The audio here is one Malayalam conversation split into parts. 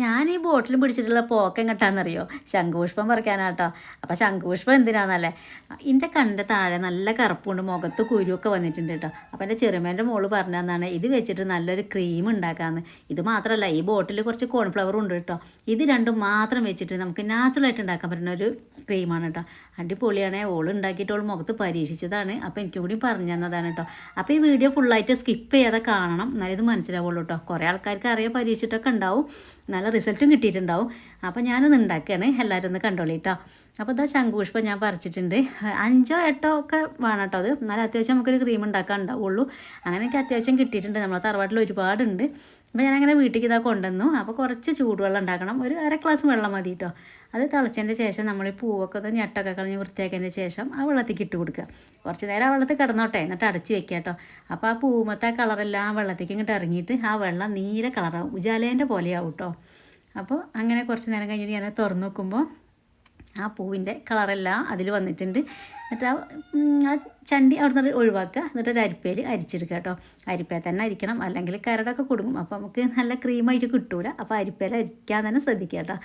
ഞാൻ ഈ ബോട്ടിലും പിടിച്ചിട്ടുള്ള പോക്കം കെട്ടാന്നറിയോ? ശംഖുപുഷ്പം പറിക്കാനാട്ടോ. അപ്പോൾ ശംഖുപുഷ്പം എന്തിനാന്നല്ലേ? എന്റെ കണ്ണിന്റെ താഴെ നല്ല കറുപ്പുണ്ട് മുഖത്ത് കുരുവൊക്കെ വന്നിട്ടുണ്ട് കേട്ടോ. അപ്പോൾ എന്റെ ചെറുമേന്റെ മോൾ പറഞ്ഞതാണ് ഇത് വെച്ചിട്ട് നല്ലൊരു ക്രീം ഉണ്ടാക്കാമെന്ന് ഇത് മാത്രമല്ല ഈ ബോട്ടിൽ കുറച്ച് കോൺഫ്ലവറും ഉണ്ട് കേട്ടോ. ഇത് രണ്ടും മാത്രം വെച്ചിട്ട് നമുക്ക് നാച്ചുറലായിട്ട് ഉണ്ടാക്കാൻ പറ്റുന്ന ഒരു ക്രീമാണ് കേട്ടോ. അടിപൊളിയാണ്. ഓൾ ഉണ്ടാക്കിയിട്ട് ഓൾ മുഖത്ത് പരീക്ഷിച്ചതാണ്. അപ്പോൾ എനിക്കും കൂടി പറഞ്ഞു തന്നതാണ് കേട്ടോ. അപ്പോൾ ഈ വീഡിയോ ഫുള്ളായിട്ട് സ്കിപ്പ് ചെയ്യാതെ കാണണം. എന്നാലും ഇത് മനസ്സിലാവുള്ളൂ കേട്ടോ. കുറേ ആൾക്കാർക്ക് അറിയാൻ പരീക്ഷിച്ചിട്ടൊക്കെ ഉണ്ടാവും. നല്ല റിസൾട്ടും കിട്ടിയിട്ടുണ്ടാവും. അപ്പോൾ ഞാനൊന്ന് ഉണ്ടാക്കുകയാണ് എല്ലാവരും ഒന്ന് കണ്ടോളി കേട്ടോ അപ്പോൾ ഇതാ ശംഖുപുഷ്പം ഞാൻ പറിച്ചിട്ടുണ്ട്. അഞ്ചോ എട്ടോ ഒക്കെ വേണം കേട്ടോ അത്. എന്നാലും അത്യാവശ്യം നമുക്കൊരു ക്രീം ഉണ്ടാക്കാൻ ഉണ്ടാവുള്ളൂ. അങ്ങനെയൊക്കെ അത്യാവശ്യം കിട്ടിയിട്ടുണ്ട്. നമ്മളെ തറവാട്ടിൽ ഒരുപാടുണ്ട്. അപ്പോൾ ഞാനങ്ങനെ വീട്ടിലേക്ക് ഇതാ കൊണ്ടുവന്നു. അപ്പോൾ കുറച്ച് ചൂടുവെള്ളം ഉണ്ടാക്കണം. ഒരു അര ഗ്ലാസ് വെള്ളം മതി കേട്ടോ. അത് തിളച്ചതിന്റെ ശേഷം നമ്മൾ ഈ പൂവൊക്കെ ഒന്ന് ഞെട്ടൊക്കെ കളഞ്ഞ് വൃത്തിയാക്കിയതിന്റെ ശേഷം ആ വെള്ളത്തേക്ക് ഇട്ട് കൊടുക്കുക. കുറച്ച് നേരം ആ വെള്ളത്തിൽ കിടന്നോട്ടെ. എന്നിട്ട് അടച്ച് വെക്കുക കേട്ടോ. അപ്പോൾ ആ പൂമത്തെ കളറെല്ലാം വെള്ളത്തേക്ക് ഇങ്ങോട്ട് ഇറങ്ങിയിട്ട് ആ വെള്ളം നീല കളറാവും ഉജാലേന്റെ പോലെയാവും കേട്ടോ. അപ്പോൾ അങ്ങനെ കുറച്ച് നേരം കഴിഞ്ഞിട്ട് ഞാൻ തുറന്ന് നോക്കുമ്പോൾ ആ പൂവിന്റെ കളറെല്ലാം അതിൽ വന്നിട്ടുണ്ട്. എന്നിട്ട് ആ ചണ്ടി അവിടെ നിന്ന് ഒഴിവാക്കുക. എന്നിട്ട് ഒരു അരിപ്പയിൽ അരിച്ചെടുക്കുക കേട്ടോ. അരിപ്പയിൽ തന്നെ അരിക്കണം. അല്ലെങ്കിൽ കരടൊക്കെ കൊടുക്കും അപ്പോൾ നമുക്ക് നല്ല ക്രീമായിട്ട് കിട്ടൂല. അപ്പോൾ അരിപ്പയിൽ അരിക്കാൻ തന്നെ ശ്രദ്ധിക്കുക കേട്ടോ.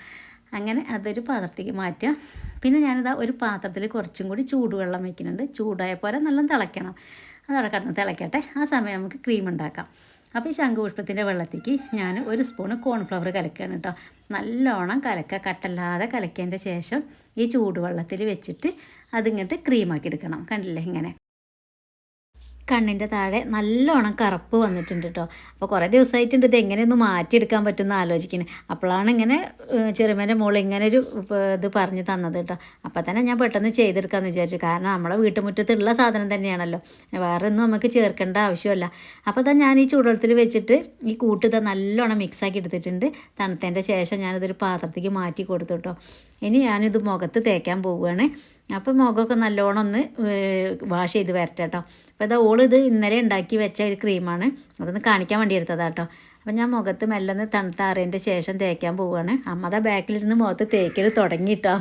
അങ്ങനെ അതൊരു പാത്രത്തേക്ക് മാറ്റുക. പിന്നെ ഞാനിതാ ഒരു പാത്രത്തിൽ കുറച്ചും കൂടി ചൂടുവെള്ളം വയ്ക്കുന്നുണ്ട് ചൂടായ പോലെ നല്ല തിളയ്ക്കണം. അതവിടെ കിടന്ന് തിളയ്ക്കട്ടെ ആ സമയം നമുക്ക് ക്രീം ഉണ്ടാക്കാം. അപ്പോൾ ഈ ശംഖുപുഷ്പത്തിന്റെ വെള്ളത്തേക്ക് ഞാൻ ഒരു സ്പൂണ് കോൺഫ്ലവർ കലക്കുകയാണ് കേട്ടോ. നല്ലോണം കലക്കുക. കട്ടല്ലാതെ കലക്കിയതിന്റെ ശേഷം ഈ ചൂടുവെള്ളത്തിൽ വെച്ചിട്ട് അതിങ്ങോട്ട് ക്രീമാക്കി എടുക്കണം. കണ്ടില്ലേ ഇങ്ങനെ? കണ്ണിന്റെ താഴെ നല്ലോണം കറുപ്പ് വന്നിട്ടുണ്ട് കേട്ടോ അപ്പോൾ കുറേ ദിവസമായിട്ടുണ്ട് ഇത് എങ്ങനെയൊന്ന് മാറ്റിയെടുക്കാൻ പറ്റുമെന്ന് ആലോചിക്കുന്നത് അപ്പോഴാണ് ഇങ്ങനെ ചെറുമേന്റെ മോൾ ഇങ്ങനെ ഒരു ഇത് പറഞ്ഞ് തന്നത് കേട്ടോ അപ്പോൾ തന്നെ ഞാൻ പെട്ടെന്ന് ചെയ്തെടുക്കാമെന്ന് വിചാരിച്ചു. കാരണം നമ്മളെ വീട്ടുമുറ്റത്തുള്ള സാധനം തന്നെയാണല്ലോ. വേറെ ഒന്നും നമുക്ക് ചേർക്കേണ്ട ആവശ്യമല്ല. അപ്പോൾ തന്നെ ഞാൻ ഈ ചൂടുവെള്ളത്തിൽ വെച്ചിട്ട് ഈ കൂട്ട് ഇതാ നല്ലോണം മിക്സാക്കി എടുത്തിട്ടുണ്ട്. തണുത്തതിന്റെ ശേഷം ഞാനിതൊരു പാത്രത്തേക്ക് മാറ്റി കൊടുത്തു കേട്ടോ ഇനി ഞാനിത് മുഖത്ത് തേക്കാൻ പോവുകയാണ്. അപ്പോൾ മുഖമൊക്കെ നല്ലോണം ഒന്ന് വാഷ് ചെയ്ത് വരട്ടെ കേട്ടോ അപ്പോൾ ഇതാ ഇന്നലെ ഉണ്ടാക്കി വെച്ച ഒരു ക്രീമാണ് അതൊന്ന് കാണിക്കാൻ വേണ്ടി എടുത്തതാട്ടോ അപ്പം ഞാൻ മുഖത്ത് മെല്ലെന്ന് തണുത്താറിയതിന്റെ ശേഷം തേക്കാൻ പോവുകയാണ് അമ്മ ബാക്കിലിരുന്ന് മുഖത്ത് തേക്കൽ തുടങ്ങിയിട്ടോ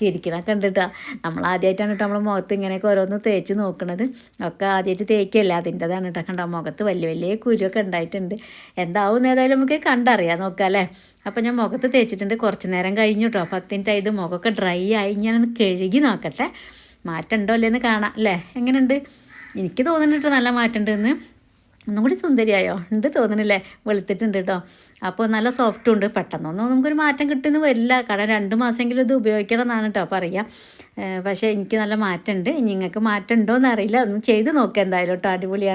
ചിരിക്കണ കണ്ടിട്ടാ. നമ്മൾ ആദ്യമായിട്ടാണ് കേട്ടോ നമ്മൾ മുഖത്ത് ഇങ്ങനെയൊക്കെ ഓരോന്ന് തേച്ച് നോക്കണത്. ഒക്കെ ആദ്യമായിട്ട് തേക്കല്ല അതിന്റെതാണ് കേട്ടോ കണ്ടോ? മുഖത്ത് വലിയ വലിയ കുരുവൊക്കെ ഉണ്ടായിട്ടുണ്ട്. എന്താവും ഏതായാലും നമുക്ക് കണ്ടറിയാം. നോക്കാം അല്ലേ? അപ്പം ഞാൻ മുഖത്ത് തേച്ചിട്ടുണ്ട്. കുറച്ച് നേരം കഴിഞ്ഞു കേട്ടോ. പത്തിന്റെ ഇത് മുഖമൊക്കെ ഡ്രൈ ആയി. ഞാനൊന്ന് കഴുകി നോക്കട്ടെ. മാറ്റം ഉണ്ടോ അല്ലേന്ന് കാണാം. അല്ലേ? എങ്ങനെയുണ്ട്? എനിക്ക് തോന്നുന്നുണ്ട് നല്ല മാറ്റം ഉണ്ടെന്ന്. ഒന്നും കൂടി സുന്ദരിയായോ? ഉണ്ട് തോന്നണില്ലേ? വെളുത്തിട്ടുണ്ട് കേട്ടോ അപ്പോൾ നല്ല സോഫ്റ്റും ഉണ്ട്. പെട്ടെന്നൊന്നും നമുക്കൊരു മാറ്റം കിട്ടുമെന്ന് വരില്ല. കാരണം രണ്ട് മാസമെങ്കിലും ഇത് ഉപയോഗിക്കണം എന്നാണ് കേട്ടോ പറയാം പക്ഷേ എനിക്ക് നല്ല മാറ്റമുണ്ട്. നിങ്ങൾക്ക് മാറ്റം ഉണ്ടോ എന്നറിയില്ല ഒന്ന് ചെയ്ത് നോക്കുക എന്തായാലും കേട്ടോ അടിപൊളിയാണ്